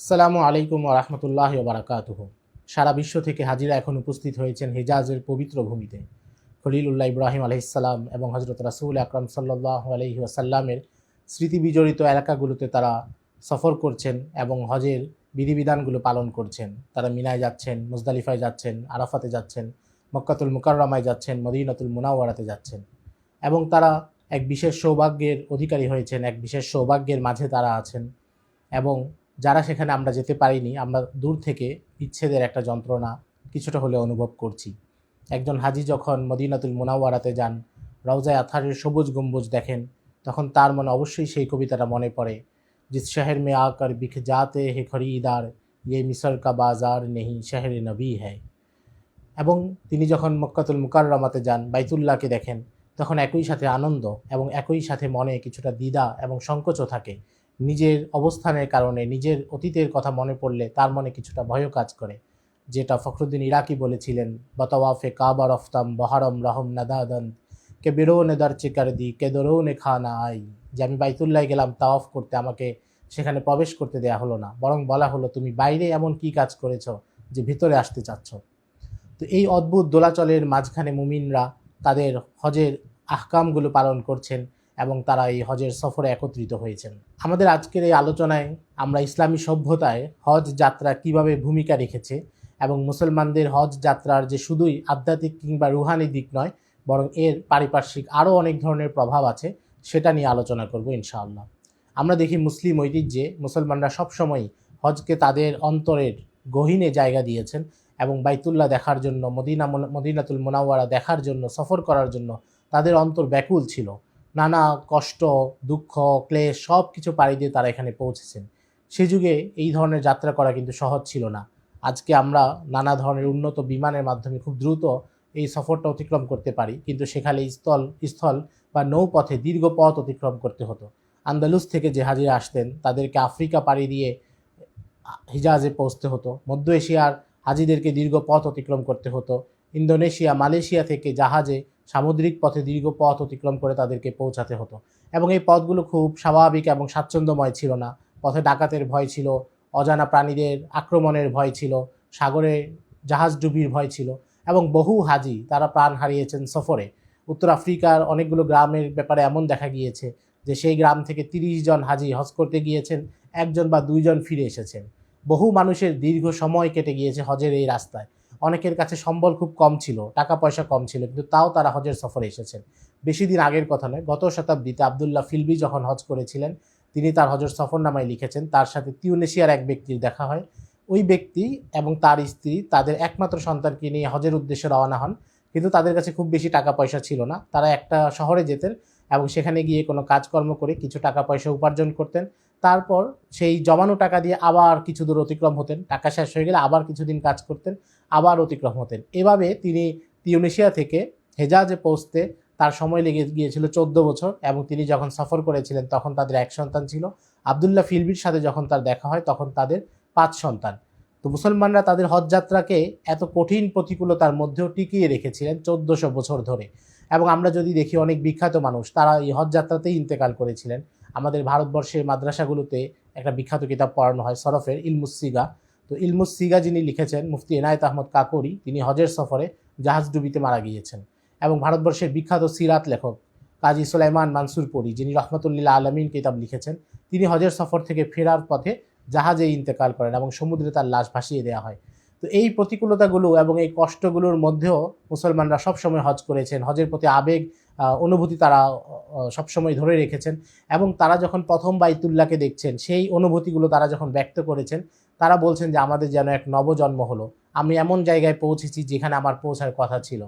আসসালামু আলাইকুম রহমতুল্লাহ বারাকাতুহ। সারা বিশ্ব থেকে হাজিরা এখন উপস্থিত হয়েছেন হেজাজের পবিত্র ভূমিতে। খলিলুল্লাহ ইব্রাহিম আলহিসাল্লাম এবং হজরত রাসুল আকরম সাল্লাহ আলহি আসাল্লামের স্মৃতি বিজড়িত এলাকাগুলোতে তারা সফর করছেন এবং হজের বিধিবিধানগুলো পালন করছেন। তারা মিনায় যাচ্ছেন, মুজদালিফায় যাচ্ছেন, আরাফাতে যাচ্ছেন, মক্কাতুল মুকাররামায় যাচ্ছেন, মদিনাতুল মুনাওয়ারাতে যাচ্ছেন এবং তারা এক বিশেষ সৌভাগ্যের অধিকারী হয়েছেন, এক বিশেষ সৌভাগ্যের মাঝে তারা আছেন এবং যারা সেখানে আমরা যেতে পারিনি, আমরা দূর থেকে বিচ্ছেদের একটা যন্ত্রণা কিছুটা হলে অনুভব করছি। একজন হাজি যখন মদিনাতুল মুনাওয়ারাতে যান, রওজায় আথারের সবুজ গম্বুজ দেখেন, তখন তার মনে অবশ্যই সেই কবিতাটা মনে পড়ে জিস শহর মে আকার বিখ যাতে হে খরিদার ইয়ে মিসর কা বাজার নেহি শহর নবী হ্যায়। এবং তিনি যখন মক্কাতুল মুকাররমাতে যান, বাইতুল্লাহকে দেখেন, তখন একই সাথে আনন্দ এবং একই সাথে মনে কিছুটা দ্বিধা এবং সংকোচও থাকে। অবস্থানের কারণে, নিজের অতীতের কথা মনে পড়লে তার মনে কিছুটা ভয়ও কাজ করে। যেটা ফখরুদ্দিন ইরাকি বলেছিলেন, বতওয়াফে কাবা রফতাম বহারম রহম নাদাদন, কে বেরো নে দরচে কার দি কে দরো নে খানা আই। যে আমি বাইতুল্লাহ গেলাম তাওয়াফ করতে, আমাকে সেখানে প্রবেশ করতে দেয়া হলো না। বরং বলা হলো, তুমি বাইরে এমন কি কাজ করেছ যে ভিতরে আসতে চাচ্ছ? তো এই অদ্ভুত দোলাচলের মাঝখানে মুমিনরা তাদের হজের আহকামগুলো পালন করছেন। এবং তারা এই হজের সফরে একত্রিত হয়েছেন। আমাদের আজকের এই আলোচনায় আমরা ইসলামী সভ্যতায় হজ যাত্রা কীভাবে ভূমিকা রেখেছে এবং মুসলমানদের হজ যাত্রার যে শুধুই আধ্যাত্মিক কিংবা রুহানি দিক নয়, বরং এর পারিপার্শ্বিক আরও অনেক ধরনের প্রভাব আছে, সেটা নিয়ে আলোচনা করব ইনশাআল্লাহ। আমরা দেখি মুসলিম ঐতিহ্যে মুসলমানরা সবসময়ই হজকে তাদের অন্তরের গহীনে জায়গা দিয়েছেন এবং বাইতুল্লাহ দেখার জন্য, মদিনা মদিনাতুল মোনাওয়ারা দেখার জন্য, সফর করার জন্য তাদের অন্তর ব্যাকুল ছিল। নানা কষ্ট, দুঃখ, ক্লেশ সব কিছু পাড়ি দিয়ে তারা এখানে পৌঁছেছেন। সে যুগে এই ধরনের যাত্রা করা কিন্তু সহজ ছিল না। আজকে আমরা নানা ধরনের উন্নত বিমানের মাধ্যমে খুব দ্রুত এই সফরটা অতিক্রম করতে পারি। কিন্তু সেখানে স্থল স্থল বা নৌপথে দীর্ঘ পথ অতিক্রম করতে হতো। আন্দালুস থেকে যে হাজিরা আসতেন, তাদেরকে আফ্রিকা পাড়ি দিয়ে হিজাজে পৌঁছতে হতো। মধ্য এশিয়ার হাজিদেরকে দীর্ঘ পথ অতিক্রম করতে হতো। ইন্দোনেশিয়া, মালয়েশিয়া থেকে জাহাজে সামুদ্রিক পথে দীর্ঘ পথ অতিক্রম করে তাদেরকে পৌঁছাতে হতো। এবং এই পথগুলো খুব স্বাভাবিক এবং স্বাচ্ছন্দ্যময় ছিল না। পথে ডাকাতের ভয় ছিল, অজানা প্রাণীদের আক্রমণের ভয় ছিল, সাগরে জাহাজ ডুবির ভয় ছিল এবং বহু হাজি তারা প্রাণ হারিয়েছেন সফরে। উত্তর আফ্রিকার অনেকগুলো গ্রামের ব্যাপারে এমন দেখা গিয়েছে যে সেই গ্রাম থেকে তিরিশ জন হাজি হজ করতে গিয়েছেন, একজন বা দুইজন ফিরে এসেছেন। বহু মানুষের দীর্ঘ সময় কেটে গিয়েছে হজের এই রাস্তায়। অনেকের কাছে সম্বল খুব কম ছিল, টাকা পয়সা কম ছিল, কিন্তু তাও তারা হজের সফরে এসেছেন। বেশি দিন আগের কথা নয়, গত শতাব্দীতে আবদুল্লাহ ফিলবি যখন হজ করেছিলেন, তিনি তার হজর সফরনামায় লিখেছেন, তার সাথে তিউনেশিয়ার এক ব্যক্তির দেখা হয়। ওই ব্যক্তি এবং তার স্ত্রী তাদের একমাত্র সন্তানকে নিয়ে হজের উদ্দেশ্যে রওনা হন, কিন্তু তাদের কাছে খুব বেশি টাকা পয়সা ছিল না। তারা একটা শহরে যেতেন এবং সেখানে গিয়ে কোনো কাজকর্ম করে কিছু টাকা পয়সা উপার্জন করতেন। তারপর সেই জমানো টাকা দিয়ে আবার কিছু দূর অতিক্রম হতেন। টাকা শেষ হয়ে গেলে আবার কিছুদিন কাজ করতেন, আবার অতিক্রম হতেন। এভাবে তিনি তিউনেশিয়া থেকে হেজাজে পৌঁছতে তার সময় লেগে গিয়েছিল চোদ্দ বছর এবং তিনি যখন সফর করেছিলেন তখন তাদের এক সন্তান ছিল। আবদুল্লাহ ফিলবির সাথে যখন তার দেখা হয় তখন তাদের পাঁচ সন্তান। তো মুসলমানরা তাদের হজযাত্রাকে এত কঠিন প্রতিকূলতার মধ্যেও টিকিয়ে রেখেছিলেন চোদ্দশো বছর ধরে। এবং আমরা যদি দেখি অনেক বিখ্যাত মানুষ, তারা এই হজযাত্রাতেই ইন্তেকাল করেছিলেন। আমাদের ভারতবর্ষের মাদ্রাসাগুলোতে একটা বিখ্যাত কিতাব পড়ানো হয় সরফের ইলমুসিগা তো ইলমুসিগা যিনি লিখেছেন, মুফতি এনায়েত আহমদ কাকরি, তিনি হজের সফরে জাহাজ ডুবিতে মারা গিয়েছেন। এবং ভারতবর্ষের বিখ্যাত সিরাত লেখক কাজী সুলাইমান মানসুরপুরি যিনি রহমতুল্লিল্লা আলমিন কিতাব লিখেছেন, তিনি হজের সফর থেকে ফেরার পথে জাহাজে ইন্তেকাল করেন এবং সমুদ্রে তার লাশ ভাসিয়ে দেওয়া হয়। তো এই প্রতিকূলতাগুলো এবং এই কষ্টগুলোর মধ্যেও মুসলমানরা সবসময় হজ করেছেন। হজের প্রতি আবেগ অনুভূতি তারা সবসময় ধরে রেখেছেন। এবং তারা যখন প্রথম বাইতুল্লাহকে দেখছেন, সেই অনুভূতিগুলো তারা যখন ব্যক্ত করেছেন, তারা বলছেন যে, আমাদের যেন এক নবজন্ম হলো। আমি এমন জায়গায় পৌঁছেছি যেখানে আমার পৌঁছার কথা ছিল।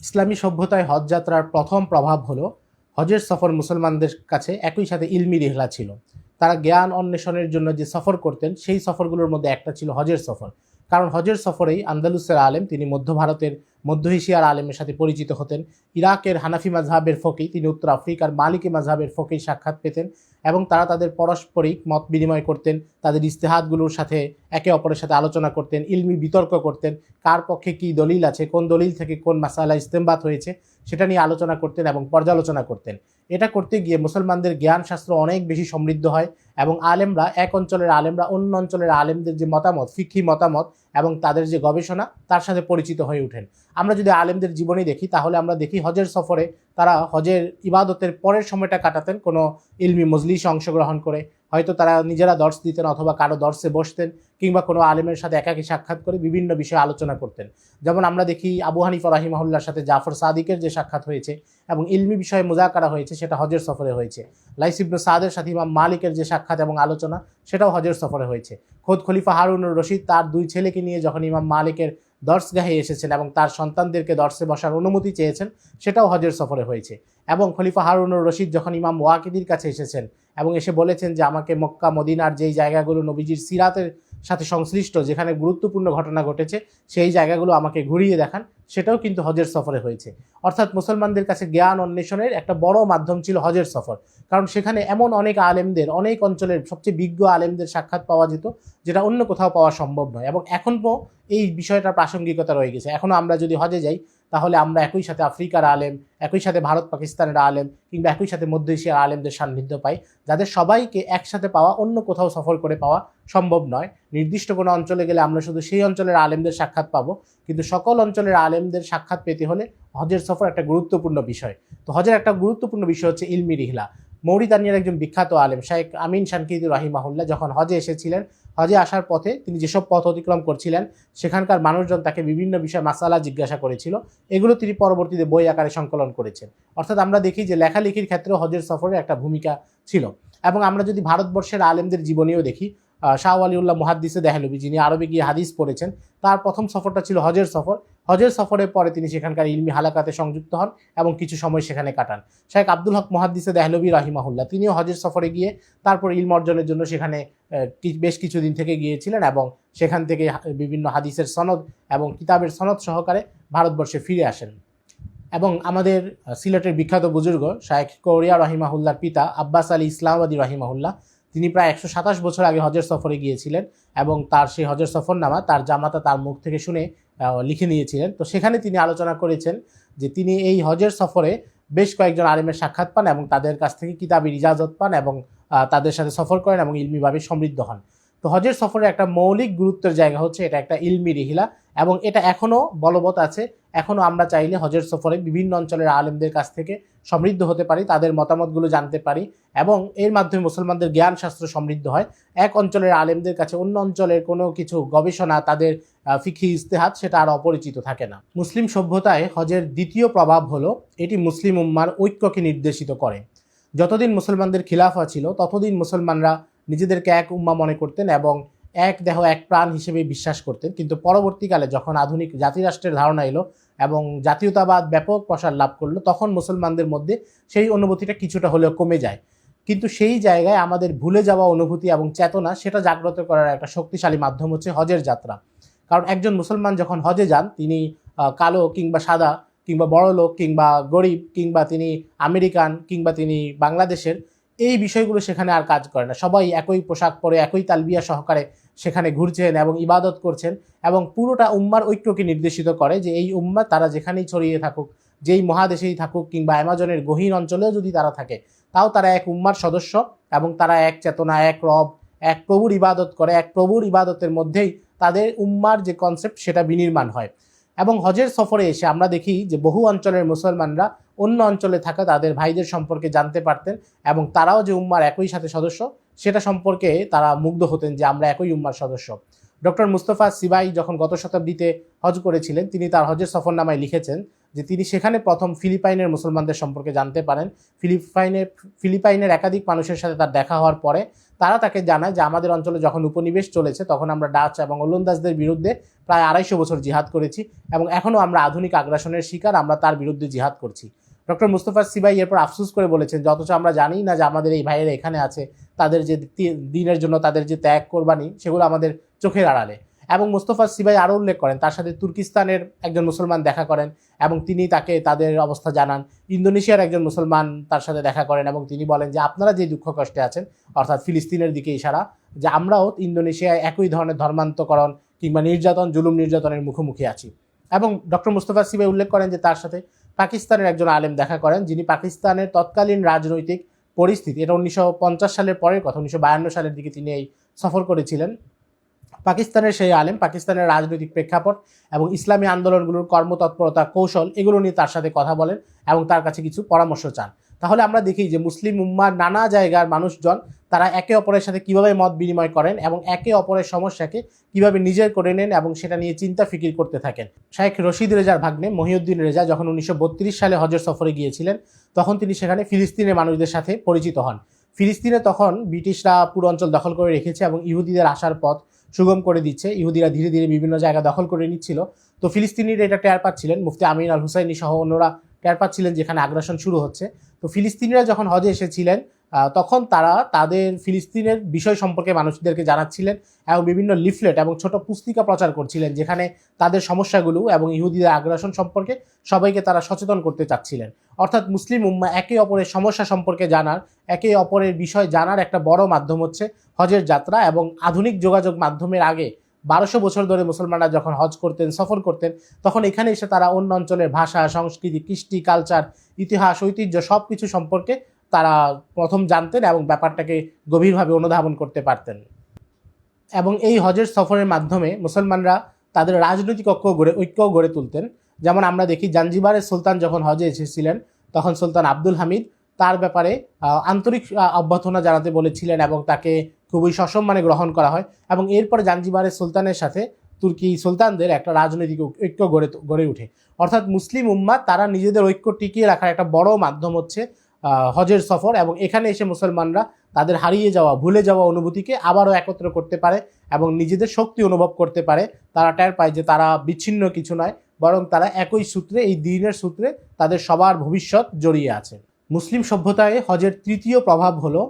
ইসলামী সভ্যতায় হজ যাত্রার প্রথম প্রভাব হলো, হজের সফর মুসলমানদের কাছে একই সাথে ইলমি রেহলা ছিল। তারা জ্ঞান অন্বেষণের জন্য যে সফর করতেন, সেই সফরগুলোর মধ্যে একটা ছিল হজের সফর। কারণ হজের সফরেই আন্দালুসের আলেম, তিনি মধ্য ভারতের, মধ্য এশিয়ার আলেমের সাথে পরিচিত হতেন। ইরাকের হানাফি মাঝহাবের ফকি তিনি উত্তর আফ্রিকার মালিকি মাঝহাবের ফকির সাক্ষাৎ পেতেন। এবং তারা তাদের পারস্পরিক মত বিনিময় করতেন, তাদের ইস্তেহাদগুলোর সাথে একে অপরের সাথে আলোচনা করতেন, ইলমি বিতর্ক করতেন, কার পক্ষে কি দলিল আছে, কোন দলিল থেকে কোন মাসালা ইস্তেমবাত হয়েছে, সেটা নিয়ে আলোচনা করতেন এবং পর্যালোচনা করতেন। এটা করতে গিয়ে মুসলমানদের জ্ঞান শাস্ত্র অনেক বেশি সমৃদ্ধ হয় এবং আলেমরা, এক অঞ্চলের আলেমরা অন্য অঞ্চলের আলেমদের যে মতামত ফিক্ষি মতামত এবং তাদের যে গবেষণা, তার সাথে পরিচিত হয়ে ওঠেন। আমরা যদি আলেমদের জীবনী দেখি, তাহলে আমরা দেখি হজের সফরে তারা হজের ইবাদতের পরের সময়টা কাটাতেন, কোনো ইলমি মজলিসে অংশগ্রহণ করে। হয়তো তারা নিজেরা দর্শ দিতেন অথবা কারও দর্শে বসতেন কিংবা কোনো আলেমের সাথে একাকী সাক্ষাৎ করে বিভিন্ন বিষয়ে আলোচনা করতেন। যেমন আমরা দেখি আবু হানিফা রাহিমাহুল্লার সাথে জাফর সাদিকের যে সাক্ষাৎ হয়েছে এবং ইলমি বিষয়ে মোজাকারা হয়েছে, সেটা হজের সফরে হয়েছে। লাইস ইবনু সাদের সাথে ইমাম মালিকের যে সাক্ষাৎ এবং আলোচনা, সেটাও হজের সফরে হয়েছে। খোদ খলিফা হারুনুর রশিদ তার দুই ছেলেকে নিয়ে যখন ইমাম মালিকের দর্শগাহে এসেছেন এবং তার সন্তানদেরকে দর্শে বসার অনুমতি চেয়েছেন, সেটাও হজের সফরে হয়েছে। এবং খলিফা হারুনুর রশিদ যখন ইমাম ওয়াকিদির কাছে এসেছেন এবং এসে বলেছেন যে আমাকে মক্কা, মদিনার যেই জায়গাগুলো নবীজির সিরাতের সাথে সংশ্লিষ্ট, যেখানে গুরুত্বপূর্ণ ঘটনা ঘটেছে, সেই জায়গাগুলো আমাকে ঘুরিয়ে দেখান, সেটাও কিন্তু হজের সফরে হয়েছে। অর্থাৎ মুসলমানদের কাছে জ্ঞান অন্বেষণের একটা বড় মাধ্যম ছিল হজের সফর। কারণ সেখানে এমন অনেক আলেমদের, অনেক অঞ্চলের সবচেয়ে বিজ্ঞ আলেমদের সাক্ষাৎ পাওয়া যেত, যেটা অন্য কোথাও পাওয়া সম্ভব নয়। এবং এখনও এই বিষয়টার প্রাসঙ্গিকতা রয়ে গেছে। এখনও আমরা যদি হজে যাই, তাহলে আমরা একই সাথে আফ্রিকার আলেম, একই সাথে ভারত পাকিস্তানের আলেম, কিংবা একই সাথে মধ্য এশিয়ার আলেমদের সান্নিধ্য পাই, যাদের সবাইকে একসাথে পাওয়া, অন্য কোথাও সফর করে পাওয়া সম্ভব নয়। নির্দিষ্ট কোনো অঞ্চলে গেলে আমরা শুধু সেই অঞ্চলের আলেমদের সাক্ষাৎ পাবো কিন্তু সকল অঞ্চলের আলেমদের সাক্ষাৎ পেতে হলে হজের সফর একটা গুরুত্বপূর্ণ বিষয়। তো হজের একটা গুরুত্বপূর্ণ বিষয় হচ্ছে ইলমি রিহলা। মৌরিতানিয়ার একজন বিখ্যাত আলেম শাহেক আমিন শানকিদুর রাহিমাহুল্লাহ, যখন হজে এসেছিলেন, হজে আসার পথে তিনি যেসব পথ অতিক্রম করছিলেন, সেখানকার মানুষজন তাকে বিভিন্ন বিষয় মাসালা জিজ্ঞাসা করেছিল। এগুলো তিনি পরবর্তীতে বই আকারে সংকলন করেছেন। অর্থাৎ আমরা দেখি যে লেখালেখির ক্ষেত্রেও হজের সফরের একটা ভূমিকা ছিল। এবং আমরা যদি ভারতবর্ষের আলেমদের জীবনীও দেখি শাহ আলিউল্লাহ মুহাদ্দিসে দেহলবি যিনি আরবে গিয়ে হাদিস পড়েছেন। তার প্রথম সফরটা ছিল হজের সফর। হজের সফরের পরে তিনি সেখানকার ইলমি হালাকাতে সংযুক্ত হন এবং কিছু সময় সেখানে কাটান। শেখ আব্দুল হক মহাদ্দিসে দেহলবি রাহিমাহুল্লাহ। তিনিও হজের সফরে গিয়ে তারপর ইলম অর্জনের জন্য সেখানে বেশ কিছুদিন থেকে গিয়েছিলেন এবং সেখান থেকে বিভিন্ন হাদিসের সনদ এবং কিতাবের সনদ সহকারে ভারতবর্ষে ফিরে আসেন। এবং আমাদের সিলেটের বিখ্যাত বুজুর্গ শায়েখ কৌরিয়া রহিমাহুল্লার পিতা আব্বাস আলী ইসলামাবাদী রহিমাহুল্লাহ তিনি প্রায় একশো সাতাশ বছর আগে হজের সফরে গিয়েছিলেন এবং তার সেই হজের সফরনামা তার জামাতা তার মুখ থেকে শুনে লিখে নিয়েছিলেন। তো সেখানে তিনি আলোচনা করেছেন যে তিনি এই হজের সফরে বেশ কয়েকজন আলিমের সাক্ষাৎ পান এবং তাদের কাছ থেকে কিতাবের ইজাজত পান এবং তাদের সাথে সফর করেন এবং ইলমিভাবে সমৃদ্ধ হন। তো হজের সফরের একটা মৌলিক গুরুত্বের জায়গা হচ্ছে এটা একটা ইলমি রিহিলা, এবং এটা এখনও বলবৎ আছে। এখনও আমরা চাইলে হজের সফরে বিভিন্ন অঞ্চলের আলেমদের কাছ থেকে সমৃদ্ধ হতে পারি, তাদের মতামতগুলো জানতে পারি, এবং এর মাধ্যমে মুসলমানদের জ্ঞান শাস্ত্র সমৃদ্ধ হয়। এক অঞ্চলের আলেমদের কাছে অন্য অঞ্চলের কোনো কিছু গবেষণা, তাদের ফিখি ইস্তেহাত সেটা আর অপরিচিত থাকে না। মুসলিম সভ্যতায় হজের দ্বিতীয় প্রভাব হলো এটি মুসলিম উম্মার ঐক্যকে নির্দেশিত করে। যতদিন মুসলমানদের খিলাফা ছিল, ততদিন মুসলমানরা নিজেদেরকে এক উম্মা মনে করতেন এবং এক দেহ, এক প্রাণ হিসেবে বিশ্বাস করতেন। কিন্তু পরবর্তীকালে যখন আধুনিক জাতিরাষ্ট্রের ধারণা এলো এবং জাতীয়তাবাদ ব্যাপক প্রসার লাভ করল, তখন মুসলমানদের মধ্যে সেই অনুভূতিটা কিছুটা হলেও কমে যায়। কিন্তু সেই জায়গায় আমাদের ভুলে যাওয়া অনুভূতি এবং চেতনা, সেটা জাগ্রত করার একটা শক্তিশালী মাধ্যম হচ্ছে হজের যাত্রা। কারণ একজন মুসলমান যখন হজে যান, তিনি কালো কিংবা সাদা কিংবা বড় লোক কিংবা গরিব কিংবা তিনি আমেরিকান কিংবা তিনি বাংলাদেশের এই বিষয়গুলো সেখানে আর কাজ করে না। সবাই একই পোশাক পরে, একই তালবিয়া সহকারে সেখানে ঘুরছেন এবং ইবাদত করছেন এবং পুরোটা উম্মার ঐক্যকে নির্দেশিত করে যে এই উম্মা তারা যেখানেই ছড়িয়ে থাকুক, যেই মহাদেশেই থাকুক কিংবা অ্যামাজনের গহীন অঞ্চলেও যদি তারা থাকে, তাও তারা এক উম্মার সদস্য এবং তারা এক চেতনা, এক রব, এক প্রভুর ইবাদত করে, এক প্রভুর ইবাদতের মধ্যেই তাদের উম্মার যে কনসেপ্ট সেটা বিনির্মাণ হয়। এবং হজের সফরে এসে আমরা দেখি যে বহু অঞ্চলের মুসলমানরা অন্য অঞ্চলে থাকা তাদের ভাইদের সম্পর্কে জানতে পারতেন এবং তারাও যে উম্মার একই সাথে সদস্য, সেটা সম্পর্কে তারা মুগ্ধ হতেন যে আমরা একই উম্মার সদস্য। ডক্টর মুস্তফা সিবাই যখন গত শতাব্দীতে হজ করেছিলেন, তিনি তার হজের সফরনামায় লিখেছেন যে তিনি সেখানে প্রথম ফিলিপাইনের মুসলমানদের সম্পর্কে জানতে পারেন। ফিলিপাইনের ফিলিপাইনের একাধিক মানুষের সাথে তার দেখা হওয়ার পরে তারা তাকে জানায় যে আমাদের অঞ্চলে যখন উপনিবেশ চলেছে তখন আমরা ডাচ এবং ওলন্দাজদের বিরুদ্ধে প্রায় আড়াইশো বছর জিহাদ করেছি এবং এখনও আমরা আধুনিক আগ্রাসনের শিকার, আমরা তার বিরুদ্ধে জিহাদ করছি। ডক্টর মুস্তফা সিবাই এরপর আফসুস করে বলেছেন যে অথচ আমরা জানি না যে আমাদের এই ভাইয়েরা এখানে আছে, তাদের যে দিনের জন্য তাদের যে ত্যাগ, কোরবানি, সেগুলো আমাদের চোখের আড়ালে। এবং মুস্তফা সিবাই আরও উল্লেখ করেন, তার সাথে তুর্কিস্তানের একজন মুসলমান দেখা করেন এবং তিনি তাকে, তাদের অবস্থা জানান। ইন্দোনেশিয়ার একজন মুসলমান তার সাথে দেখা করেন এবং তিনি বলেন যে, আপনারা যে দুঃখ কষ্টে আছেন, অর্থাৎ ফিলিস্তিনের দিকে ইশারা, যে আমরাও ইন্দোনেশিয়ায় একই ধরনের ধর্মান্তকরণ কিংবা নির্যাতন, জুলুম নির্যাতনের মুখোমুখি আছি। এবং ডক্টর মুস্তফা সিবে উল্লেখ করেন যে, তার সাথে পাকিস্তানের একজন আলেম দেখা করেন, যিনি পাকিস্তানের তৎকালীন রাজনৈতিক পরিস্থিতি, এটা উনিশশো পঞ্চাশ সালের পরের কথা, উনিশশো বায়ান্ন সালের দিকে তিনি এই সফর করেছিলেন। পাকিস্তানের সেই আলেম, পাকিস্তানের রাজনৈতিক প্রেক্ষাপট এবং ইসলামী আন্দোলনগুলোর কর্মতৎপরতা, কৌশল, এগুলো নিয়ে তার সাথে কথা বলেন এবং তার কাছে কিছু পরামর্শ চান। তাহলে আমরা দেখি যে মুসলিম উম্মার নানা জায়গার মানুষজন তারা একে অপরের সাথে কীভাবে মত বিনিময় করেন এবং একে অপরের সমস্যাকে কীভাবে নিজের করে নেন এবং সেটা নিয়ে চিন্তা ফিকির করতে থাকেন। শাহেখ রশিদ রেজার ভাগ্নে, মহিউদ্দিন রেজা, যখন উনিশশো বত্রিশ সালে হজর সফরে গিয়েছিলেন, তখন তিনি সেখানে ফিলিস্তিনের মানুষদের সাথে পরিচিত হন। ফিলিস্তিনে তখন ব্রিটিশরা পুরো অঞ্চল দখল করে রেখেছে এবং ইহুদিদের আসার পথ সুগম করে দিচ্ছে। ইহুদিরা ধীরে ধীরে বিভিন্ন জায়গা দখল করে নিচ্ছিল। তো ফিলিস্তিনিরা এটা টের পাচ্ছিলেন। মুফতি আমিন আল হুসাইনি সহ অন্যরা টের পাচ্ছিলেন যেখানে আগ্রাসন শুরু হচ্ছে। তো ফিলিস্তিনিরা যখন হজে এসেছিলেন তখন তারা তাদের ফিলিস্তিনের বিষয় সম্পর্কে মানুষদেরকে জানাচ্ছিলেন এবং বিভিন্ন লিফলেট এবং ছোট পুস্তিকা প্রচার করছিলেন যেখানে তাদের সমস্যাগুলো এবং ইহুদিদের আগ্রাসন সম্পর্কে সবাইকে তারা সচেতন করতে চাচ্ছিলেন। অর্থাৎ মুসলিম উম্মা একে অপরের সমস্যা সম্পর্কে জানার, একে অপরের বিষয় জানার একটা বড় মাধ্যম হচ্ছে হজের যাত্রা এবং আধুনিক যোগাযোগ মাধ্যমের আগে বারোশো বছর ধরে মুসলমানরা যখন হজ করতেন, সফর করতেন, তখন এখানে এসে তারা অন্য অঞ্চলের ভাষা, সংস্কৃতি, কৃষ্টি কালচার ইতিহাস, ঐতিহ্য সব কিছু সম্পর্কে তারা প্রথম জানতেন এবং ব্যাপারটাকে গভীরভাবে অনুধাবন করতে পারতেন। এবং এই হজের সফরের মাধ্যমে মুসলমানরা তাদের রাজনৈতিক ঐক্য গড়ে ঐক্য গড়ে তুলতেন। যেমন আমরা দেখি, জাঞ্জিবারের সুলতান যখন হজে এসেছিলেন, তখন সুলতান আব্দুল হামিদ তার ব্যাপারে আন্তরিক অভ্যর্থনা জানাতে বলেছিলেন এবং তাকে খুবই সসম্মানে গ্রহণ করা হয়। এবং এরপরে জাঞ্জিবারের সুলতানের সাথে তুর্কি সুলতানদের একটা রাজনৈতিক ঐক্য গড়ে গড়ে ওঠে। অর্থাৎ মুসলিম উম্মা তারা নিজেদের ঐক্য টিকিয়ে রাখার একটা বড় মাধ্যম হচ্ছে হজের সফর এবং এখানে এসে মুসলমানরা তাদের হারিয়ে যাওয়া, ভুলে যাওয়া অনুভূতিকে আবারও একত্র করতে পারে এবং নিজেদের শক্তি অনুভব করতে পারে। তারা টের পায় যে তারা বিচ্ছিন্ন কিছু নয়, বরং তারা একই সূত্রে, এই দিনের সূত্রে তাদের সবার ভবিষ্যৎ জড়িয়ে আছে। মুসলিম সভ্যতায় হজের তৃতীয় প্রভাব হলো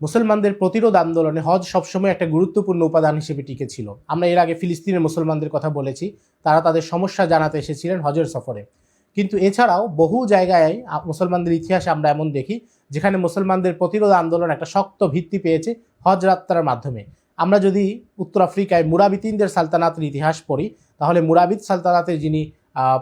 মুসলমানদের প্রতিরোধ আন্দোলনে হজ সবসময় একটা গুরুত্বপূর্ণ উপাদান হিসেবে টিকে ছিল আমরা এর আগে ফিলিস্তিনের মুসলমানদের কথা বলেছি, তারা তাদের সমস্যা জানাতে এসেছিলেন হজের সফরে। কিন্তু এছাড়াও বহু জায়গায় মুসলমানদের ইতিহাসে আমরা এমন দেখি, যেখানে মুসলমানদের প্রতিরোধ আন্দোলন একটা শক্ত ভিত্তি পেয়েছে হজ যাত্রার মাধ্যমে। আমরা যদি উত্তর আফ্রিকায় মুরাবিতিনদের সালতানাতের ইতিহাস পড়ি, তাহলে মুরাবিদ সালতানাতের যিনি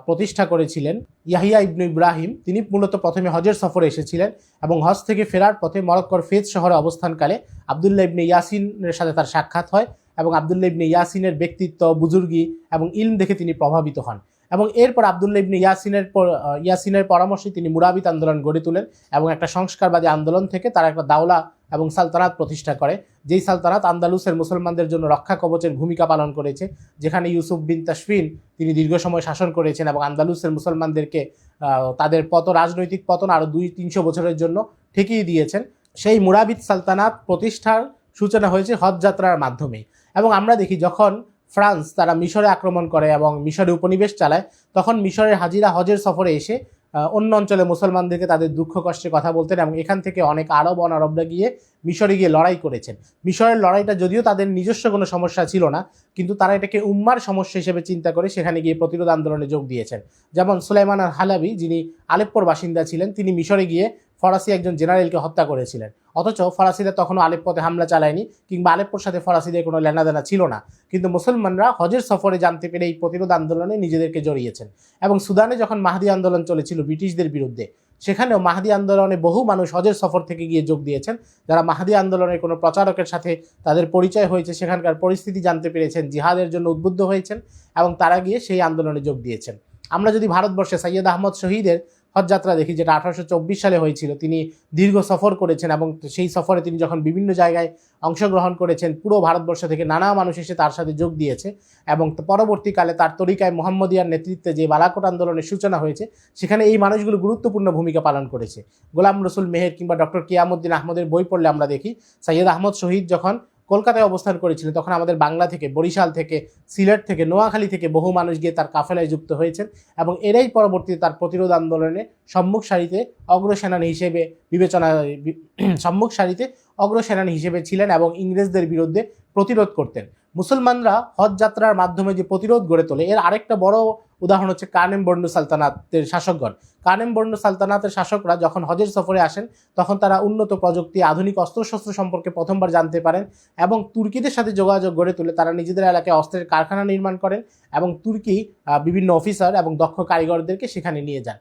প্রতিষ্ঠা করেছিলেন, ইয়াহিয়া ইবনু ইব্রাহিম, তিনি মূলত প্রথমে হজের সফরে এসেছিলেন এবং হজ থেকে ফেরার পথে মরক্কর ফেজ শহরে অবস্থানকালে আবদুল্লাহ ইবনে ইয়াসিনের সাথে তার সাক্ষাৎ হয় এবং আবদুল্লাহ ইবনে ইয়াসিনের ব্যক্তিত্ব, বুজুর্গি এবং ইলম দেখে তিনি প্রভাবিত হন। এবং এরপর আবদুল্লাহ ইবনে ইয়াসিনের পর- ইয়াসিনের পরামর্শে তিনি মুরাবিত আন্দোলন গড়ে তোলেন এবং একটা সংস্কারবাদী আন্দোলন থেকে তারা একটা দাওলা এবং সালতানাত প্রতিষ্ঠা করে। যেই সালতানাত আন্দালুসের মুসলমানদের জন্য রক্ষা কবচের ভূমিকা পালন করেছে, যেখানে ইউসুফ বিন তাসফিন তিনি দীর্ঘ সময় শাসন করেছেন এবং আন্দালুসের মুসলমানদেরকে তাদের পত, রাজনৈতিক পতন আরও দুই, তিনশো বছরের জন্য ঠেকিয়ে দিয়েছেন। সেই মুরাবিদ সালতানাত প্রতিষ্ঠার সূচনা হয়েছে হজ যাত্রার মাধ্যমে এবং আমরা দেখি যখন ফ্রান্স তারা মিশরে আক্রমণ করে এবং মিশরে উপনিবেশ চালায়, তখন মিশরের হাজিরা হজের সফরে এসে অন্য অঞ্চলে মুসলমানদেরকে তাদের দুঃখ কষ্টের কথা বলতেন এবং এখান থেকে অনেক আরব অনারবরা গিয়ে মিশরে গিয়ে লড়াই করেছেন। মিশরের লড়াইটা যদিও তাদের নিজস্ব কোনো সমস্যা ছিল না, কিন্তু তারা এটাকে উম্মার সমস্যা হিসেবে চিন্তা করে সেখানে গিয়ে প্রতিরোধ আন্দোলনে যোগ দিয়েছেন। যেমন সুলাইমান আল হালাবি যিনি আলেপ্পোর বাসিন্দা ছিলেন, তিনি মিশরে গিয়ে ফরাসি একজন জেনারেলকে হত্যা করেছিলেন। অথচ ফরাসিরা তখনও আলেপ্পোতে হামলা চালায়নি, কিংবা আলেপ্পোর সাথে ফরাসিদের কোনো লেনাদেনা ছিল না। কিন্তু মুসলমানরা হজের সফরে জানতে পেরে এই প্রতিরোধ আন্দোলনে নিজেদেরকে জড়িয়েছেন। এবং সুদানে যখন মাহাদি আন্দোলন চলেছিল ব্রিটিশদের বিরুদ্ধে, সেখানেও মাহাদি আন্দোলনে বহু মানুষ হজের সফর থেকে গিয়ে যোগ দিয়েছেন। যারা মাহাদি আন্দোলনের কোনো প্রচারকের সাথে তাদের পরিচয় হয়েছে, সেখানকার পরিস্থিতি জানতে পেরেছেন, জিহাদের জন্য উদ্বুদ্ধ হয়েছেন, এবং তারা গিয়ে সেই আন্দোলনে যোগ দিয়েছেন। আমরা যদি ভারতবর্ষে সৈয়দ আহমদ শহীদের হজযাত্রা দেখি, যেটা আঠারোশো চব্বিশ সালে হয়েছিল। তিনি দীর্ঘ সফর করেছেন এবং সেই সফরে তিনি যখন বিভিন্ন জায়গায় অংশগ্রহণ করেছেন, পুরো ভারতবর্ষ থেকে নানা মানুষ এসে তার সাথে যোগ দিয়েছে এবং পরবর্তীকালে তার তরিকায় মোহাম্মদিয়ার নেতৃত্বে যে বালাকোট আন্দোলনের সূচনা হয়েছে, সেখানে এই মানুষগুলো গুরুত্বপূর্ণ ভূমিকা পালন করেছে। গোলাম রসুল মেহের কিংবা ডক্টর কিয়ামুদ্দিন আহমদের বই পড়লে আমরা দেখি সৈয়দ আহমদ শহীদ যখন কলকাতায় অবস্থান করেছিলেন, তখন আমাদের বাংলা থেকে, বরিশাল থেকে, সিলেট থেকে, নোয়াখালী থেকে বহু মানুষ গিয়ে তার কাফেলায় যুক্ত হয়েছেন এবং এরাই পরবর্তীতে তার প্রতিরোধ আন্দোলনে সম্মুখ সারিতে অগ্রসেনানী হিসেবে বিবেচনা সম্মুখ সারিতে অগ্রসেনানী হিসেবে ছিলেন এবং ইংরেজদের বিরুদ্ধে প্রতিরোধ করতেন। মুসলমানরা হজ যাত্রার মাধ্যমে যে প্রতিরোধ গড়ে তোলে, এর আরেকটা বড় উদাহরণ হচ্ছে কানেম বর্ণ সালতানাতের শাসকগণ। কানেম বর্ণ সালতানাতের শাসকরা যখন হজের সফরে আসেন, তখন তারা উন্নত প্রযুক্তি, আধুনিক অস্ত্রশস্ত্র সম্পর্কে প্রথমবার জানতে পারেন এবং তুর্কিদের সাথে যোগাযোগ গড়ে তুলে তারা নিজেদের এলাকায় অস্ত্রের কারখানা নির্মাণ করেন এবং তুর্কি বিভিন্ন অফিসার এবং দক্ষ কারিগরদেরকে সেখানে নিয়ে যান।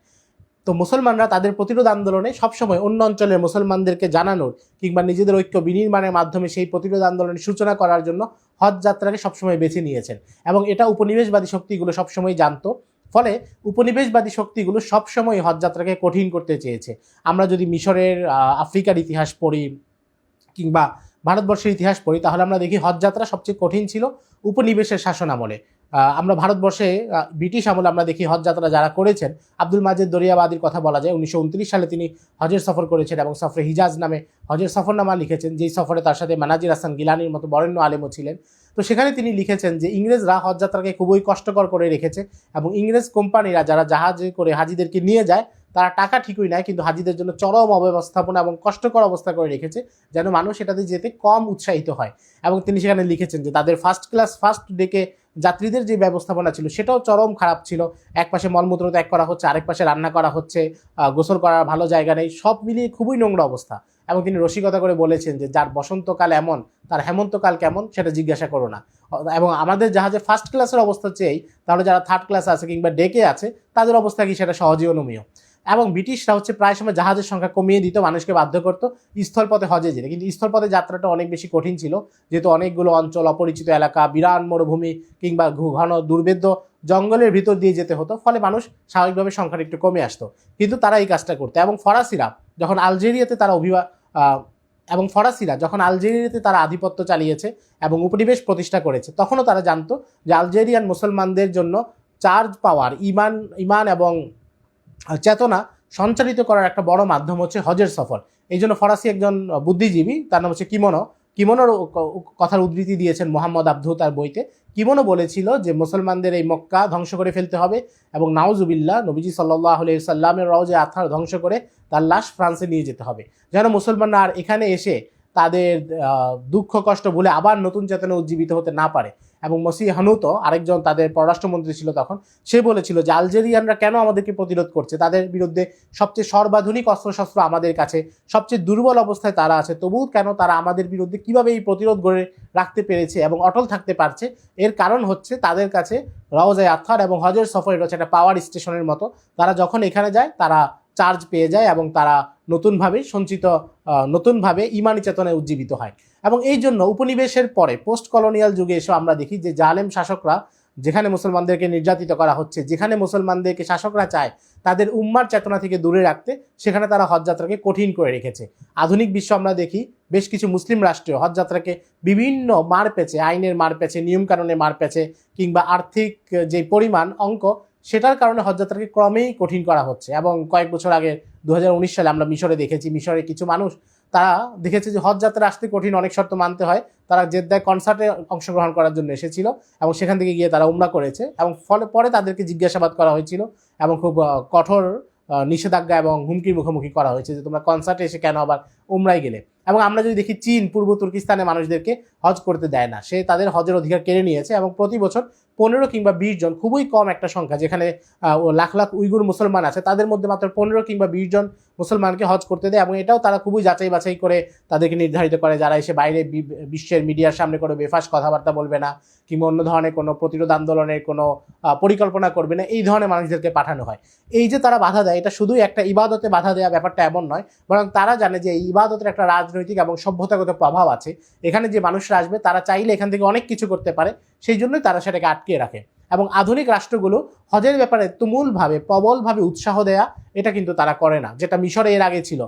তো মুসলমানরা তাদের প্রতিরোধ আন্দোলনে সবসময় অন্য অঞ্চলের মুসলমানদেরকে জানানোর কিংবা নিজেদের ঐক্য বিনির্মাণের মাধ্যমে সেই প্রতিরোধ আন্দোলনের সূচনা করার জন্য হজ যাত্রাকে সবসময় বেছে নিয়েছেন। এবং এটা উপনিবেশবাদী শক্তিগুলো সবসময় জানতো। ফলে উপনিবেশবাদী শক্তিগুলো সবসময় হজ যাত্রাকে কঠিন করতে চেয়েছে। আমরা যদি মিশরের আফ্রিকার ইতিহাস পড়ি কিংবা ভারতবর্ষের ইতিহাস পড়ি, তাহলে আমরা দেখি হজযাত্রা সবচেয়ে কঠিন ছিল উপনিবেশের শাসন আমলে আমরা ভারতবর্ষে ব্রিটিশ আমলে আমরা দেখি হজ যাত্রা যারা করেছেন, আব্দুল মাজেদ দরিয়াবাদির কথা বলা যায়। উনিশশো উনত্রিশ সালে তিনি হজের সফর করেছেন এবং সফরে হিজাজ নামে হজের সফরনামা লিখেছেন, যেই সফরে তার সাথে মানাজির হাসান গিলানির মতো বরেণ্য আলেমও ছিলেন। তো সেখানে তিনি লিখেছেন যে, ইংরেজরা হজ যাত্রাকে খুবই কষ্টকর করে রেখেছে এবং ইংরেজ কোম্পানিরা যারা জাহাজে করে হাজিদেরকে নিয়ে যায়, তারা টাকা ঠিকই নেয়, কিন্তু হাজিদের জন্য চরম অব্যবস্থাপনা এবং কষ্টকর অবস্থা করে রেখেছে, যেন মানুষ এটাতে যেতে কম উৎসাহিত হয়। এবং তিনি সেখানে লিখেছেন যে, তাদের ফার্স্ট ক্লাস ফার্স্ট ডেকে যাত্রীদের যে ব্যবস্থাপনা ছিল সেটাও চরম খারাপ ছিল। এক পাশে মলমূত্র ত্যাগ করা হচ্ছে, আরেক পাশে রান্না করা হচ্ছে গোসল করার ভালো জায়গা নেই, সব মিলিয়ে খুবই নোংরা অবস্থা। এবং তিনি রসিকতা করে বলেছেন যে, যার বসন্তকাল এমন, তার হেমন্তকাল কেমন, সেটা জিজ্ঞাসা করো না। এবং আমাদের জাহাজে ফার্স্ট ক্লাসের অবস্থা চেয়েই তাহলে যারা থার্ড ক্লাস আছে কিংবা ডেকে আছে, তাদের অবস্থা কি সেটা সহজেই অনুমেয়। এবং ব্রিটিশরা হচ্ছে প্রায় সময় জাহাজের সংখ্যা কমিয়ে দিত, মানুষকে বাধ্য করতো। স্থলপথে হজে যেতে। কিন্তু স্থলপথে যাত্রাটা অনেক বেশি কঠিন ছিল। যেহেতু অনেকগুলো অঞ্চল, অপরিচিত এলাকা বিরান মরুভূমি কিংবা ঘন, দুর্ভেদ্য জঙ্গলের ভিতর দিয়ে যেতে হতো, ফলে মানুষ স্বাভাবিকভাবে সংখ্যাটা একটু কমে আসতো। কিন্তু তারা এই কাজটা করতো এবং ফরাসিরা যখন আলজেরিয়াতে তারা অভিবা এবং ফরাসিরা যখন আলজেরিয়াতে তারা আধিপত্য চালিয়েছে এবং উপনিবেশ প্রতিষ্ঠা করেছে, তখনও তারা জানতো যে আলজেরিয়ান মুসলমানদের জন্য চার্জ পাওয়ার ইমান ইমান এবং চেতনা সঞ্চালিত করার একটা বড় মাধ্যম হচ্ছে হজের সফর। এই জন্য ফরাসি একজন বুদ্ধিজীবী, তার নাম হচ্ছে কিমনো। কিমনোর কথার উদ্ধৃতি দিয়েছেন মোহাম্মদ আব্দু তার বইতে। কিমনো বলেছিল যে, মুসলমানদের এই মক্কা ধ্বংস করে ফেলতে হবে এবং নাউজুবিল্লাহ, নবীজি সাল্লাহ সাল্লামের রওজে আথার ধ্বংস করে তার লাশ ফ্রান্সে নিয়ে যেতে হবে। যেন মুসলমানরা আর এখানে এসে তাদের দুঃখ, কষ্ট ভুলে আবার নতুন চেতনা উজ্জীবিত হতে না পারে। এবং মসি হানুতো, আরেকজন তাদের পররাষ্ট্রমন্ত্রী ছিল তখন, সে বলেছিল যে আলজেরিয়ানরা কেন আমাদেরকে প্রতিরোধ করছে? তাদের বিরুদ্ধে সবচেয়ে সর্বাধুনিক অস্ত্রশস্ত্র আমাদের কাছে, সবচেয়ে দুর্বল অবস্থায় তারা আছে, তবুও কেন তারা আমাদের বিরুদ্ধে কীভাবে এই প্রতিরোধ গড়ে রাখতে পেরেছে এবং অটল থাকতে পারছে? এর কারণ হচ্ছে তাদের কাছে রওজায় আথার এবং হজের সফর রয়েছে একটা পাওয়ার স্টেশনের মতো। তারা যখন এখানে যায়, তারা চার্জ পেয়ে যায় এবং তারা নতুনভাবে সঞ্চিত নতুনভাবে ইমানি চেতনায় উজ্জীবিত হয়। এবং এই জন্য উপনিবেশের পরে পোস্ট কলোনিয়াল যুগে এসে আমরা দেখি যে জালেম শাসকরা, যেখানে মুসলমানদেরকে নির্যাতিত করা হচ্ছে, যেখানে মুসলমানদেরকে শাসকরা চায় তাদের উম্মার চেতনা থেকে দূরে রাখতে, সেখানে তারা হজযাত্রাকে কঠিন করে রেখেছে। আধুনিক বিশ্ব আমরা দেখি বেশ কিছু মুসলিম রাষ্ট্রে হজযাত্রাকে বিভিন্ন মার পেছে আইনের মার পেছে নিয়মকানুনের মার পেছে কিংবা আর্থিক যে পরিমাণ অঙ্ক সেটার কারণে হজযাত্রাকে ক্রমেই কঠিন করা হচ্ছে এবং কয়েক বছর আগে দু হাজার উনিশ সালে আমরা মিশরে দেখেছি মিশরে কিছু মানুষ তারা দেখেছে যে হজযাত্রা আসতে কঠিন, অনেক শর্ত মানতে হয়। তারা জেদ্দায় কনসার্টে অংশগ্রহণ করার জন্য এসেছিল এবং সেখান থেকে গিয়ে তারা উমরা করেছে এবং ফলে পরে তাদেরকে জিজ্ঞাসাবাদ করা হয়েছিল এবং খুব কঠোর নিষেধাজ্ঞা এবং হুমকির মুখোমুখি করা হয়েছে যে তোমরা কনসার্টে এসে কেন আবার উমরাই গেলে। এবং আমরা যদি দেখি চীন, পূর্ব তুর্কিস্তানে মানুষদেরকে হজ করতে দেয় না। সে তাদের হজের অধিকার কেড়ে নিয়েছে এবং প্রতি বছর পনেরো কিংবা বিশ জন, খুবই কম একটা সংখ্যা, যেখানে লাখ লাখ উইগুর মুসলমান আছে, তাদের মধ্যে মাত্র পনেরো কিংবা বিশ জন মুসলমানকে হজ করতে দেয় এবং এটাও তারা খুবই যাচাই বাছাই করে তাদেরকে নির্ধারিত করে। যারা এসে বাইরে বিশ্বের মিডিয়ার সামনে কোনো বেফাস কথাবার্তা বলবে না, কিংবা অন্য ধরনের কোনো প্রতিরোধ আন্দোলনের কোনো পরিকল্পনা করবে না, এই ধরনের মানুষদেরকে পাঠানো হয়। এই যে তারা বাধা দেয়, এটা শুধুই একটা ইবাদতে বাধা দেওয়া ব্যাপারটা এমন নয়, বরং তারা জানে যে এই ইবাদতের একটা রাজনৈতিক এবং সভ্যতাগত প্রভাব আছে। এখানে যে মানুষরা আসবে, তারা চাইলে এখান থেকে অনেক কিছু করতে পারে, সেই জন্যই তারা সেটাকে আটকে রাখে। এবং আধুনিক রাষ্ট্রগুলো হজের ব্যাপারে তুমুলভাবে, প্রবলভাবে উৎসাহ দেয়া, এটা কিন্তু তারা করে না। যেটা মিশরে এর আগে ছিল।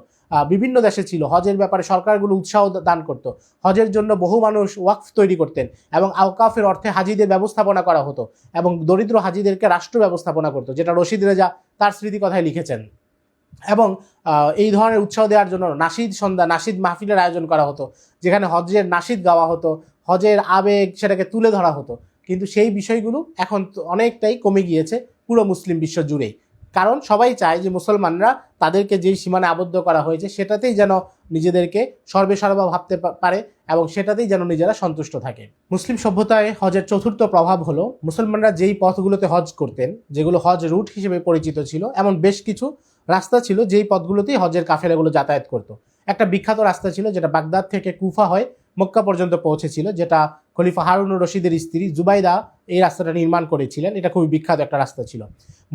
বিভিন্ন দেশে ছিল। হজের ব্যাপারে সরকারগুলো উৎসাহ দান করত। হজের জন্য বহু মানুষ ওয়াকফ তৈরি করতেন এবং আওকাফের অর্থে হাজিদের ব্যবস্থাপনা করা হতো এবং দরিদ্র হাজিদেরকে রাষ্ট্র ব্যবস্থাপনা করতো, যেটা রশিদ রেজা তার স্মৃতি কথায় লিখেছেন। এবং এই ধরনের উৎসাহ দেওয়ার জন্য নাসিদ সন্ধ্যা, নাসিদ মাহফিলের আয়োজন করা হতো, যেখানে হজের নাসিদ গাওয়া হতো হজের আবেগ সেটাকে তুলে ধরা হতো। কিন্তু সেই বিষয়গুলো এখন অনেকটাই কমে গিয়েছে পুরো মুসলিম বিশ্ব জুড়েই। কারণ সবাই চায় যে মুসলমানরা তাদেরকে যেই সীমানে আবদ্ধ করা হয়েছে, সেটাতেই যেন নিজেদেরকে সর্বে সর্বা ভাবতে পারে এবং সেটাতেই যেন নিজেরা সন্তুষ্ট থাকে। মুসলিম সভ্যতায় হজের চতুর্থ প্রভাব হলো, মুসলমানরা যেই পথগুলোতে হজ করতেন, যেগুলো হজ রুট হিসেবে পরিচিত ছিল, এমন বেশ কিছু রাস্তা ছিল যেই পথগুলোতেই হজের কাফেলাগুলো যাতায়াত করত। একটা বিখ্যাত রাস্তা ছিল যেটা বাগদাদ থেকে কুফা হয়ে, মক্কা পর্যন্ত পৌঁছেছিল, যেটা খলিফা হারুনুর রশিদের স্ত্রী জুবাইদা এই রাস্তাটা নির্মাণ করেছিলেন। এটা খুবই বিখ্যাত একটা রাস্তা ছিল।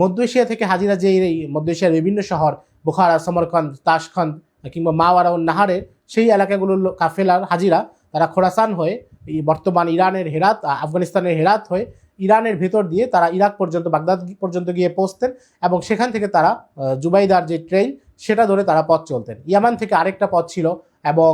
মধ্য এশিয়া থেকে হাজিরা যে এই মধ্য এশিয়ার বিভিন্ন শহর বুখারা সমরকন্দ তাসখন্দ কিংবা মাওয়ারা ও নাহারের সেই এলাকাগুলোর কাফেলার হাজিরা, তারা খোরাসান হয়ে এই বর্তমান ইরানের হেরাত আফগানিস্তানের হেরাত হয়ে ইরানের ভেতর দিয়ে তারা ইরাক পর্যন্ত, বাগদাদ পর্যন্ত গিয়ে পৌঁছতেন এবং সেখান থেকে তারা জুবাইদার যে ট্রেন, সেটা ধরে তারা পথ চলতেন। ইয়ামান থেকে আরেকটা পথ ছিল এবং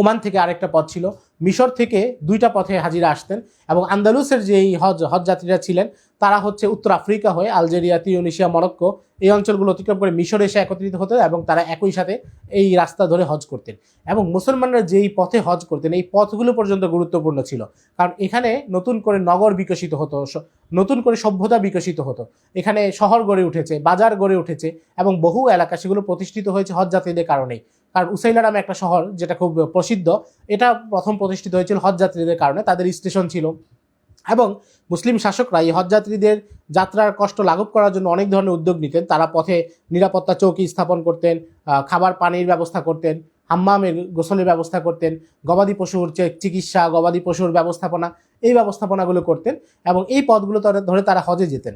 ওমান থেকে আরেকটা পথ ছিল। মিশর থেকে দুইটা পথে হাজিরা আসতেন এবং আন্দালুসের যেই হজ হজ যাত্রীরা ছিলেন তারা হচ্ছে উত্তর আফ্রিকা হয়ে আলজেরিয়া তিউনিশিয়া মরক্কো এই অঞ্চলগুলো অতিক্রম করে মিশরে এসে একত্রিত হতো এবং তারা একই সাথে এই রাস্তা ধরে হজ করতেন। এবং মুসলমানরা যেই পথে হজ করতেন, এই পথগুলো পর্যন্ত গুরুত্বপূর্ণ ছিল। কারণ এখানে নতুন করে নগর বিকশিত হতো নতুন করে সভ্যতা বিকশিত হতো। এখানে শহর গড়ে উঠেছে, বাজার গড়ে উঠেছে এবং বহু এলাকা সেগুলো প্রতিষ্ঠিত হয়েছে হজ যাত্রীদের কারণেই। কারণ উসাইলা নামে একটা শহর যেটা খুব প্রসিদ্ধ, এটা প্রথম প্রতিষ্ঠিত হয়েছিল হজ যাত্রীদের কারণে, তাদের স্টেশন ছিল। এবং মুসলিম শাসকরা এই হজযাত্রীদের যাত্রার কষ্ট লাঘব করার জন্য অনেক ধরনের উদ্যোগ নিতেন। তারা পথে নিরাপত্তা চৌকি স্থাপন করতেন খাবার পানির ব্যবস্থা করতেন, হাম্মামের গোসলের ব্যবস্থা করতেন, গবাদি পশুর চিকিৎসা, গবাদি পশুর ব্যবস্থাপনা, এই ব্যবস্থাপনাগুলো করতেন এবং এই পথগুলো ধরে তারা হজে যেতেন।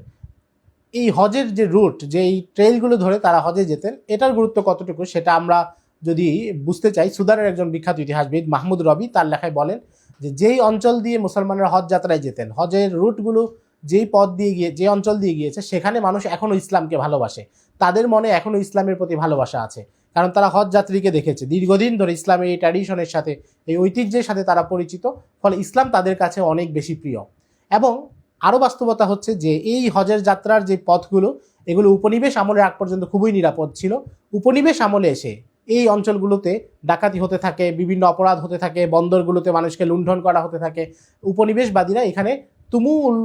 এই হজের যে রুট, যে এই ট্রেলগুলো ধরে তারা হজে যেতেন, এটার গুরুত্ব কতটুকু সেটা আমরা যদি বুঝতে চাই, সুদানের একজন বিখ্যাত ইতিহাসবিদ মাহমুদ রবি তার লেখায় বলেন যে যেই অঞ্চল দিয়ে মুসলমানরা হজ যাত্রায় যেতেন, হজের রুটগুলো যেই পথ দিয়ে গিয়ে, যে অঞ্চল দিয়ে গিয়েছে, সেখানে মানুষ এখনও ইসলামকে ভালোবাসে। তাদের মনে এখনও ইসলামের প্রতি ভালোবাসা আছে। কারণ তারা হজ যাত্রীকে দেখেছে। দীর্ঘদিন ধরে ইসলামের এই ট্র্যাডিশনের সাথে, এই ঐতিহ্যের সাথে তারা পরিচিত, ফলে ইসলাম তাদের কাছে অনেক বেশি প্রিয়। এবং আরও বাস্তবতা হচ্ছে যে, এই হজের যাত্রার যে পথগুলো, এগুলো উপনিবেশ আমলের আগ পর্যন্ত খুবই নিরাপদ ছিল। উপনিবেশ আমলে এসে এই অঞ্চলগুলোতে ডাকাতি হতে থাকে, বিভিন্ন অপরাধ হতে থাকে, বন্দরগুলোতে মানুষকে লুণ্ঠন করা হতে থাকে। উপনিবেশবাদীরা এখানে তুমুল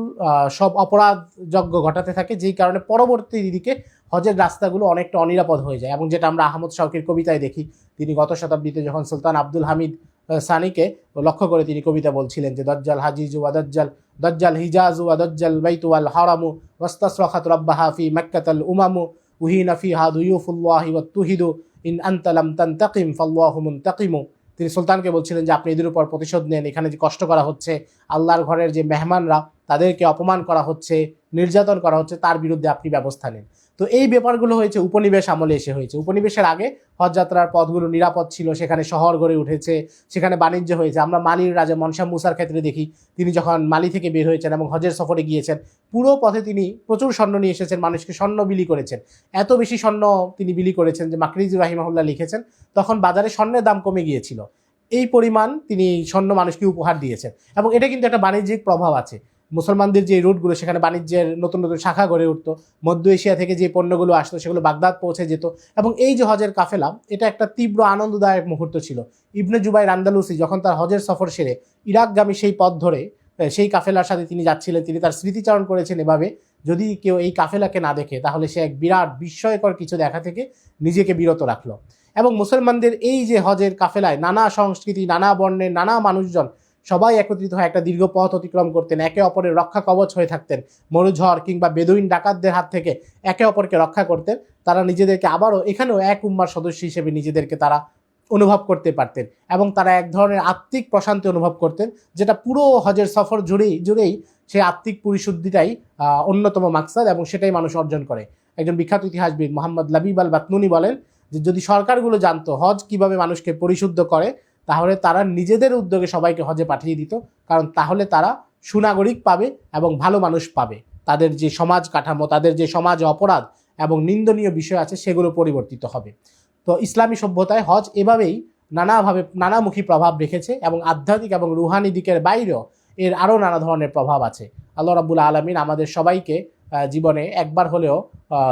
সব অপরাধ যজ্ঞ ঘটাতে থাকে, যেই কারণে পরবর্তী দিকে হজের রাস্তাগুলো অনেকটা অনিরাপদ হয়ে যায়। এবং যেটা আমরা আহমদ শাউকের কবিতায় দেখি, তিনি গত শতাব্দীতে যখন সুলতান আব্দুল হামিদ সানিকে লক্ষ্য করে তিনি কবিতা বলছিলেন যে, দজ্জাল হাজিজু ওয়াদজ্জাল দজ্জাল হিজাজ হিজাজু ওয়াদজ্জাল বাইতু আল হারামু, ওয়াস্তাসরাখাত রাব্বাহা ফি মাক্কাতাল উমামু উহিনা ফিহা দুইফুল্লাহি তুহিদু, ইন আনতালাম তান্তাকিম ফাল্লাহু মুনতাকিমু। তিনি সুলতানকে বলছিলেন যে, আপনি এদের উপর প্রতিশোধ নেন। এখানে যে কষ্ট করা হচ্ছে, আল্লাহর ঘরের যে মেহমানরা, তাদেরকে অপমান করা হচ্ছে, নির্যাতন করা হচ্ছে, তার বিরুদ্ধে আপনি ব্যবস্থা নেন। তো এই ব্যাপারগুলো হয়েছে, উপনিবেশ আমলে এসে হয়েছে। উপনিবেশের আগে হজযাত্রার পথগুলো নিরাপদ ছিল, সেখানে শহর গড়ে উঠেছে, সেখানে বাণিজ্য হয়েছে। আমরা মালির রাজা মনসা মুসার ক্ষেত্রে দেখি, তিনি যখন মালি থেকে বের হয়েছেন এবং হজের সফরে গিয়েছেন, পুরো পথে তিনি প্রচুর স্বর্ণ নিয়ে এসেছেন, মানুষকে স্বর্ণ বিলি করেছেন। এত বেশি স্বর্ণ তিনি বিলি করেছেন যে মাকরিজ রাহিমাহুল্লাহ লিখেছেন, তখন বাজারে স্বর্ণের দাম কমে গিয়েছিল। এই পরিমাণ তিনি স্বর্ণ মানুষকে উপহার দিয়েছেন। এবং এটা কিন্তু একটা বাণিজ্যিক প্রভাব আছে। মুসলমানদের যে রুটগুলো, সেখানে বাণিজ্যের নতুন নতুন শাখা গড়ে উঠতো, মধ্য এশিয়া থেকে যে পণ্যগুলো আসতো সেগুলো বাগদাদ পৌঁছে যেত এবং এই যে হজের কাফেলা, এটা একটা তীব্র আনন্দদায়ক মুহূর্ত ছিল। ইবনে জুবাই আন্দালুসি যখন তার হজের সফর সেরে ইরাকগামী সেই পথ ধরে সেই কাফেলার সাথে তিনি যাচ্ছিলেন, তিনি তার স্মৃতিচারণ করেছেন এভাবে, যদি কেউ এই কাফেলাকে না দেখে, তাহলে সে এক বিরাট বিস্ময়কর কিছু দেখা থেকে নিজেকে বিরত রাখল। এবং মুসলমানদের এই যে হজের কাফেলায় নানা সংস্কৃতি, নানা বর্ণের, নানা মানুষজন সবাই একত্রিত হয়ে একটা দীর্ঘ পথ অতিক্রম করতেন, একে অপরের রক্ষা কবচ হয়ে থাকতেন। মরুঝড় কিংবা বেদুইন ডাকাতদের হাত থেকে একে অপরকে রক্ষা করতেন। তারা নিজেদেরকে আবারও এখানেও এক উম্মার সদস্য হিসেবে নিজেদেরকে তারা অনুভব করতে পারতেন এবং তারা এক ধরনের আত্মিক প্রশান্তি অনুভব করতেন, যেটা পুরো হজের সফর জুড়েই জুড়েই সেই আত্মিক পরিশুদ্ধিটাই অন্যতম মাকসাদ এবং সেটাই মানুষ অর্জন করে। একজন বিখ্যাত ইতিহাসবিদ মোহাম্মদ লাবিব আল বাতনুনি বলেন যে, যদি সরকারগুলো জানতো হজ কীভাবে মানুষকে পরিশুদ্ধ করে তাহলে তারা নিজেদের উদ্যোগে সবাইকে হজে পাঠিয়ে দিত, কারণ তাহলে তারা সুনাগরিক পাবে এবং ভালো মানুষ পাবে। তাদের যে সমাজ কাঠামো, তাদের যে সমাজ অপরাধ এবং নিন্দনীয় বিষয় আছে, সেগুলো পরিবর্তিত হবে। তো ইসলামী সভ্যতায় হজ এভাবেই নানাভাবে, নানামুখী প্রভাব রেখেছে এবং আধ্যাত্মিক এবং রুহানি দিকের বাইরেও এর আরও নানা ধরনের প্রভাব আছে। আল্লাহ রাবুল আলমিন আমাদের সবাইকে জীবনে একবার হলেও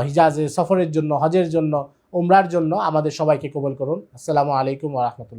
হিজাজে সফরের জন্য, হজের জন্য, উমরার জন্য আমাদের সবাইকে কবল করুন। আসসালামু আলাইকুম রহমতুল্লাহ।